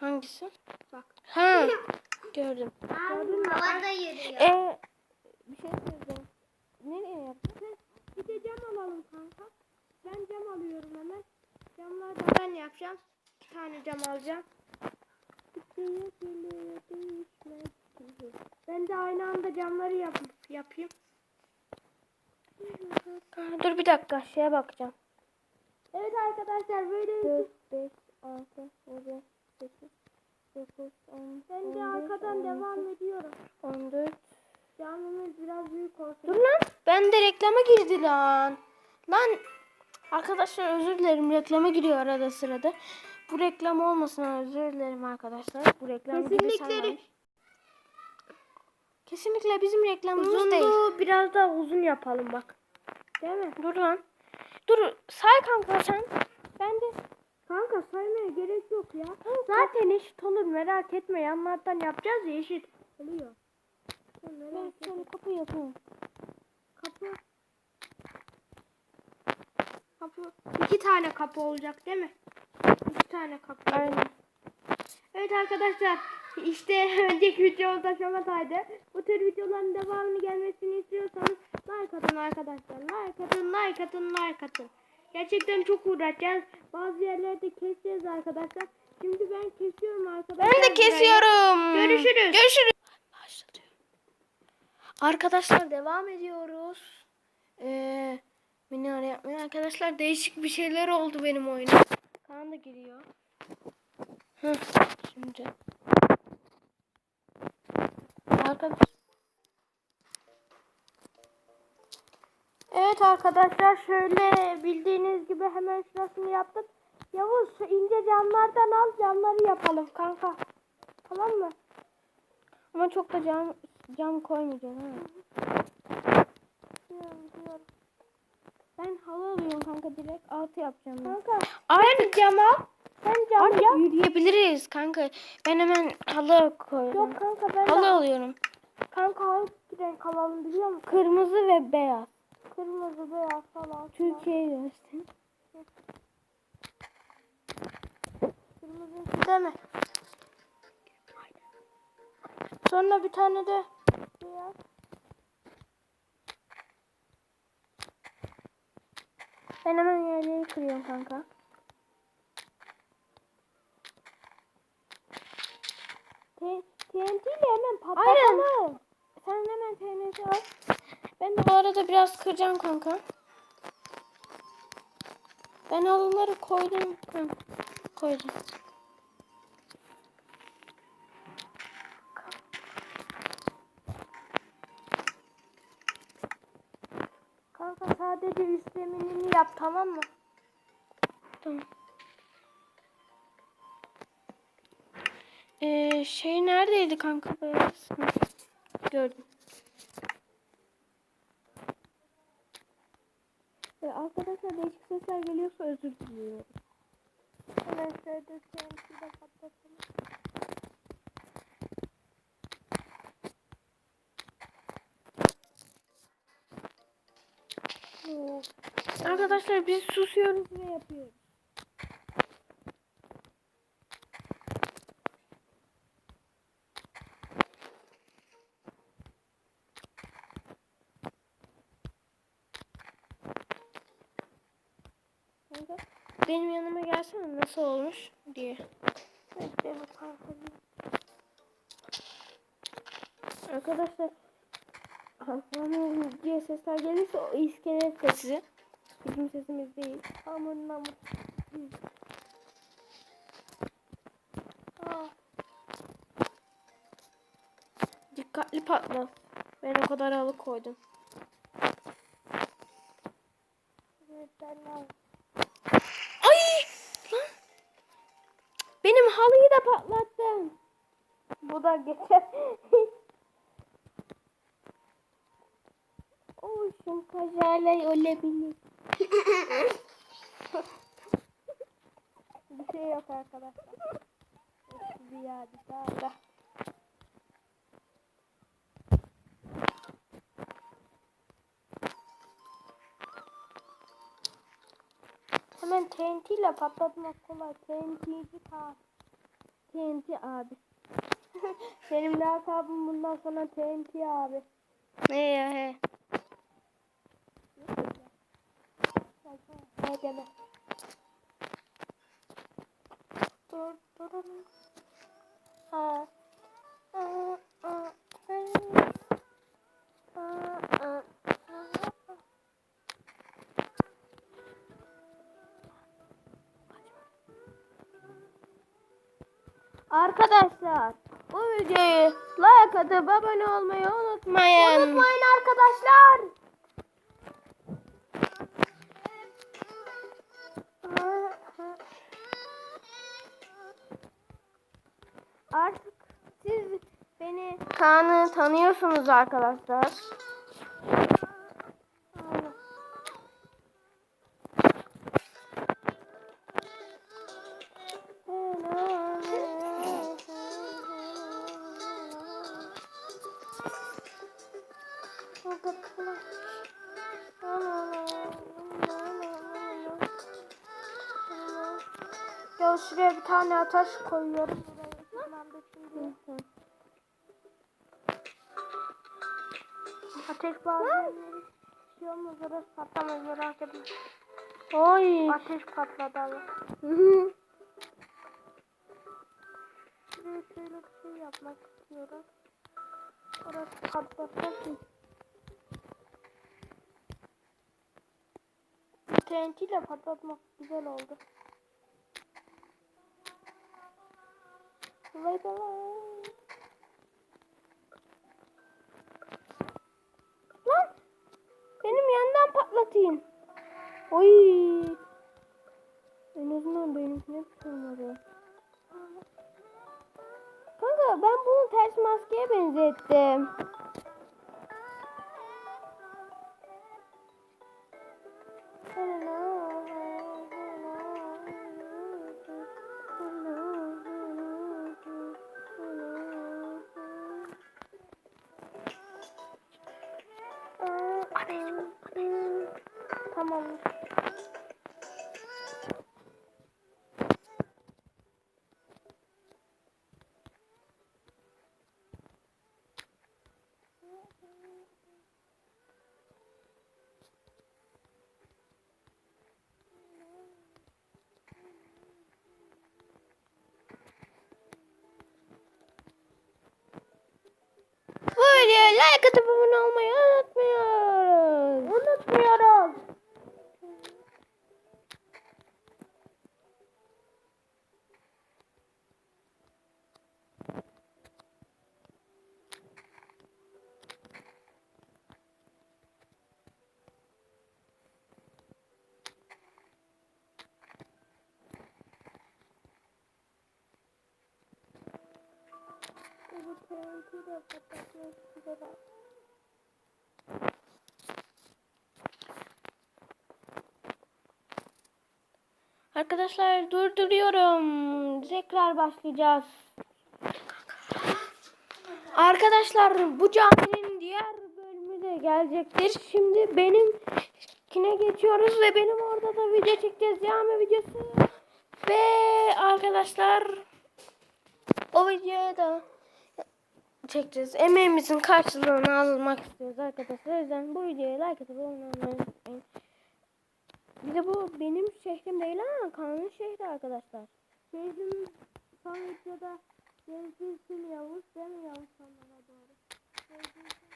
Hangisi? Bak. Ha. Gördüm. Gördün mü? Havada yürüyor. Ee, bir şey söyleyeceğim. Nereye yaptın? Bir de cam alalım kanka. Ben cam alıyorum hemen. Camları da ben yapacağım. İki tane cam alacağım. Ben de aynı anda camları yap yapayım. Ha, dur bir dakika şeye bakacağım. Evet arkadaşlar böyle 4, 5, 6, 7, 8, 9, 10, ben de arkadan devam ediyorum. 14. Camımız biraz büyük olsun. Dur lan. Ben de reklama girdi lan. Lan. Arkadaşlar özür dilerim. Reklama giriyor arada sırada. Bu reklam olmasın özür dilerim arkadaşlar. Bu reklam Kesinlikle. Kesinlikle bizim reklamımız değil. Uzunluğu biraz daha uzun yapalım bak. Değil mi? Dur lan. Dur say kanka sen. Ben de Kanka saymaya gerek yok ya. Zaten eşit olur merak etme. Yanlardan yapacağız ya eşit. Oluyor. Ben şöyle kapı yapayım. Kapı. Kapı. İki tane kapı olacak değil mi? İki tane kapı. Aynen. Evet arkadaşlar. işte önceki videomuzda şamataydı. Bu tür videoların devamını gelmesini istiyorsanız like atın arkadaşlar. Like atın, like atın, like atın. Gerçekten çok uğraşacağız. Bazı yerlerde keseceğiz arkadaşlar. Şimdi ben kesiyorum arkadaşlar. Ben de kesiyorum. Görüşürüz. Görüşürüz. Başladı. Arkadaşlar devam ediyoruz. Ee, minare yapmaya. Arkadaşlar değişik bir şeyler oldu benim oyuna. Kaan da giriyor. Hı, şimdi. Arkadaş. Evet arkadaşlar şöyle bildiğiniz gibi hemen şurasını yaptık. Yavuz şu ince camlardan al camları yapalım kanka. Tamam mı? Ama çok da cam cam koymayacağım. Ha. Ben halı alıyorum kanka direkt altı yapacağım. Ben. Kanka Artık cam al. Sen cam Artık yap. yürüyebiliriz kanka. Ben hemen halı koyuyorum. Yok kanka ben halı de alıyorum. kanka hangi renk alalım biliyor musun? Kırmızı ve beyaz. Kırmızı, beyaz falan. Türkiye'yi göster. Kırmızı değil mi? Sonra bir tane de beyaz. Ben hemen yerleri kırıyorum kanka. TNT ile hemen patlatalım. Sen hemen TNT al. Ben de bu arada biraz kıracağım kanka. Ben halıları koydum. Hı, koydum. Kanka sadece üst zeminini yap tamam mı? Tamam. Ee, şey neredeydi kanka Gördüm. Ee, arkadaşlar değişik sesler geliyorsa özür diliyorum. Hemen şöyle TNT ile patlatalım. Arkadaşlar biz susuyoruz ve yapıyoruz. Kanka, Benim yanıma gelsene nasıl olmuş diye. Arkadaşlar Aslanım diye sesler gelirse o iskelet sesi. Bizim sesimiz değil. Hamur namur. Aa, Dikkatli patla. Ben o kadar halı koydum. evet ben de da patlattın. Bu da geçer. Olsun kazayla olabilir. bir şey yok arkadaşlar. Bir yerde daha Hemen TNT ile patlatmak kolay. TNT'ci kağıt. TNT abi. Benim lakabım bundan sonra TNT abi. He ya he. Ne deme. Dur dur. Ha. Aa, aa, hey. Aa, aa, aa. Arkadaşlar bu videoyu like atıp abone olmayı unutmayın. Unutmayın arkadaşlar. Artık siz beni Kaan'ı tanıyorsunuz arkadaşlar. Ya şuraya bir tane taş koyuyorum. Ateş bazı şey olmaz orası patlamaz merak etme. Oy. Ateş patladı ama. Şuraya şöyle bir şey yapmak istiyorum. Orası patlasın. TNT ile patlatmak güzel oldu. Vay be vay. Lan benim yandan patlatayım. Oy. En azından benimkine olmadı. Kanka ben bunu ters maskeye benzettim. Tamam. Like atıp abone olmayı unutmuyoruz. Unutmuyoruz. Bu TNT de patlatmak güzel. Arkadaşlar durduruyorum. Tekrar başlayacağız. Arkadaşlar bu caminin diğer bölümü de gelecektir. Şimdi benimkine geçiyoruz ve benim orada da video çekeceğiz. Cami videosu. Ve arkadaşlar o videoya da çekeceğiz. Emeğimizin karşılığını almak istiyoruz arkadaşlar. O yüzden bu videoya like atıp abone olmayı unutmayın. Bir de bu benim şehrim değil ama Kaan'ın şehri arkadaşlar. Şehrim son videoda Gezdirsin Yavuz değil mi Yavuz sonuna doğru? Gezdirsin.